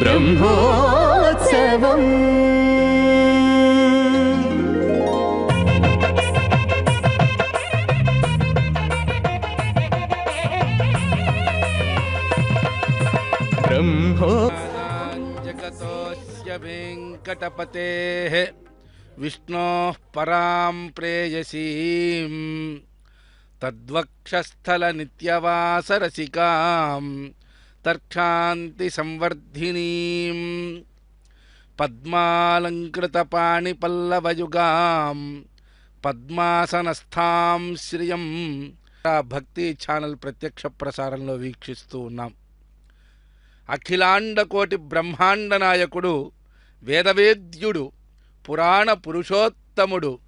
ब्रह्मोत्सवम् ब्रह्मो जगतोऽस्य वेङ्कटपतेः विष्णोः परां प्रेयसीम्। तद्वक्षस्थलनित्यवासरसिकाम्। తర్క్షాంతి సంవర్ధినీం పద్మాలంకృతపాణిపల్లవయుగాం పద్మాసనస్థాం శ్రియం భక్తి ఛానల్ ప్రత్యక్ష ప్రసారంలో వీక్షిస్తూ ఉన్నాం. అఖిలాండ కోటి బ్రహ్మాండ నాయకుడు వేదవేద్యుడు పురాణ పురుషోత్తముడు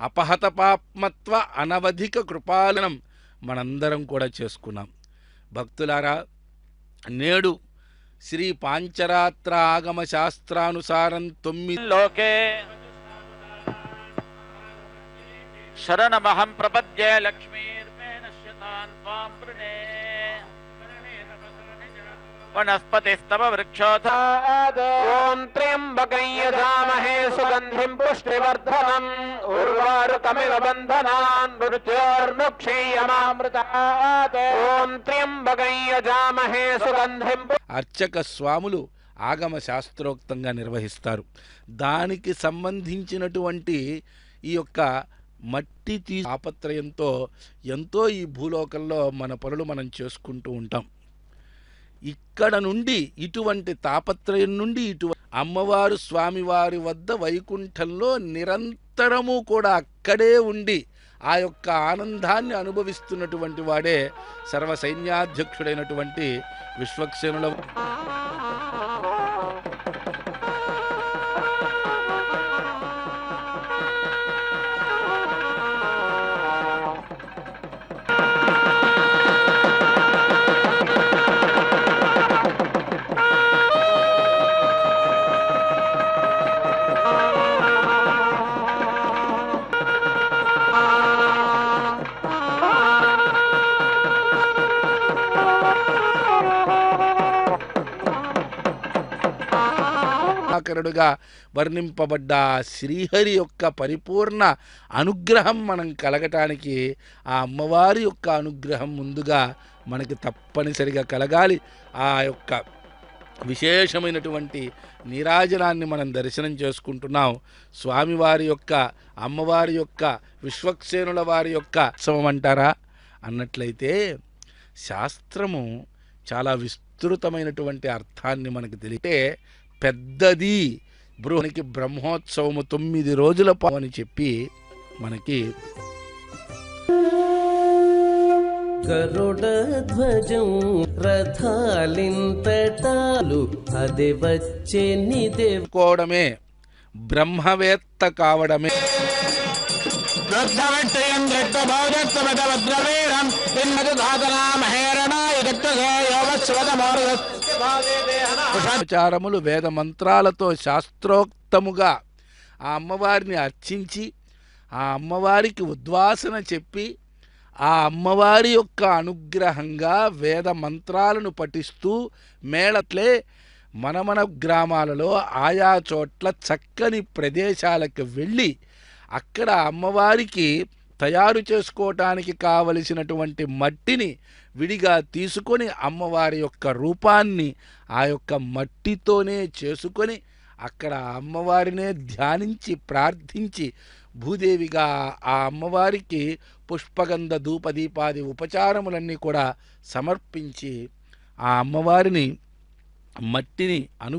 అపహతపాప్మత్వ అనవధిక కృపాలనం మనందరం కూడా చేసుకున్నాం. భక్తులారా నేడు శ్రీ పాంచరాత్ర ఆగమ శాస్త్రానుసారం తొమ్మిది లోకే శరణమహం ప్రపద్యే లక్ష్మీర్మే నశ్యతాన్ త్వాం వృణే వనస్పతిస్తవ వృక్షోథ ఓం త్ర్యంబకం యజామహే సుగంధిం పుష్టివర్ధనం ఉర్వారుకమివ బంధనాన్ మృత్యోర్ముక్షీయమామృతాత్ ఓం త్ర్యంబకం యజామహే సుగంధిం అర్చక స్వాములు ఆగమ శాస్త్రోక్తంగా నిర్వహిస్తారు. దానికి సంబంధించినటువంటి ఈ యొక్క మట్టి తీ ఆపత్రయంతో ఎంతో ఈ భూలోకంలో మన పనులు మనం చేసుకుంటూ ఉంటాం. ఇక్కడ నుండి ఇటువంటి తాపత్రయం నుండి ఇటు అమ్మవారు స్వామివారి వద్ద వైకుంఠంలో నిరంతరము కూడా అక్కడే ఉండి ఆ యొక్క ఆనందాన్ని అనుభవిస్తున్నటువంటి వాడే సర్వ సైన్యాధ్యక్షుడైనటువంటి విశ్వక్సేనుల ఆకరుడుగా వర్ణింపబడ్డ శ్రీహరి యొక్క పరిపూర్ణ అనుగ్రహం మనం కలగటానికి ఆ అమ్మవారి యొక్క అనుగ్రహం ముందుగా మనకి తప్పనిసరిగా కలగాలి. ఆ యొక్క విశేషమైనటువంటి నీరాజనాన్ని మనం దర్శనం చేసుకుంటున్నాం. స్వామివారి యొక్క అమ్మవారి యొక్క విశ్వక్సేనుల వారి యొక్క ఉత్సవం అంటారా? అన్నట్లయితే శాస్త్రము చాలా విస్తృతమైనటువంటి అర్థాన్ని మనకు తెలియటే పెద్దది. బృహనికి బ్రహ్మోత్సవము తొమ్మిది రోజుల పాటు అని చెప్పి మనకి గరుడధ్వజం రథాలింతటాలు అది వచ్చే నిదే కోవడమే. బ్రహ్మవేత్త కావడమే. రుద్ధవట్టయం దృష్టభౌజత్వమతవద్రవీరం తిన్మతి ధాతనామహేరణాయ ఉపచారములు వేద మంత్రాలతో శాస్త్రోక్తముగా ఆ అమ్మవారిని అర్చించి ఆ అమ్మవారికి ఉద్వాసన చెప్పి ఆ అమ్మవారి యొక్క అనుగ్రహంగా వేద మంత్రాలను పఠిస్తూ మేళట్లే మన మన గ్రామాలలో ఆయా చోట్ల చక్కని ప్రదేశాలకు వెళ్ళి అక్కడ అమ్మవారికి తయారు చేసుకోవటానికి కావలసినటువంటి మట్టిని విడిగా తీసుకొని అమ్మవారి యొక్క రూపాన్ని ఆ యొక్క మట్టితోనే చేసుకొని అక్కడ అమ్మవారినే ధ్యానించి ప్రార్థించి భూదేవిగా ఆ అమ్మవారికి పుష్పగంధ ధూపదీపాది ఉపచారములన్నీ కూడా సమర్పించి ఆ అమ్మవారిని మట్టిని అను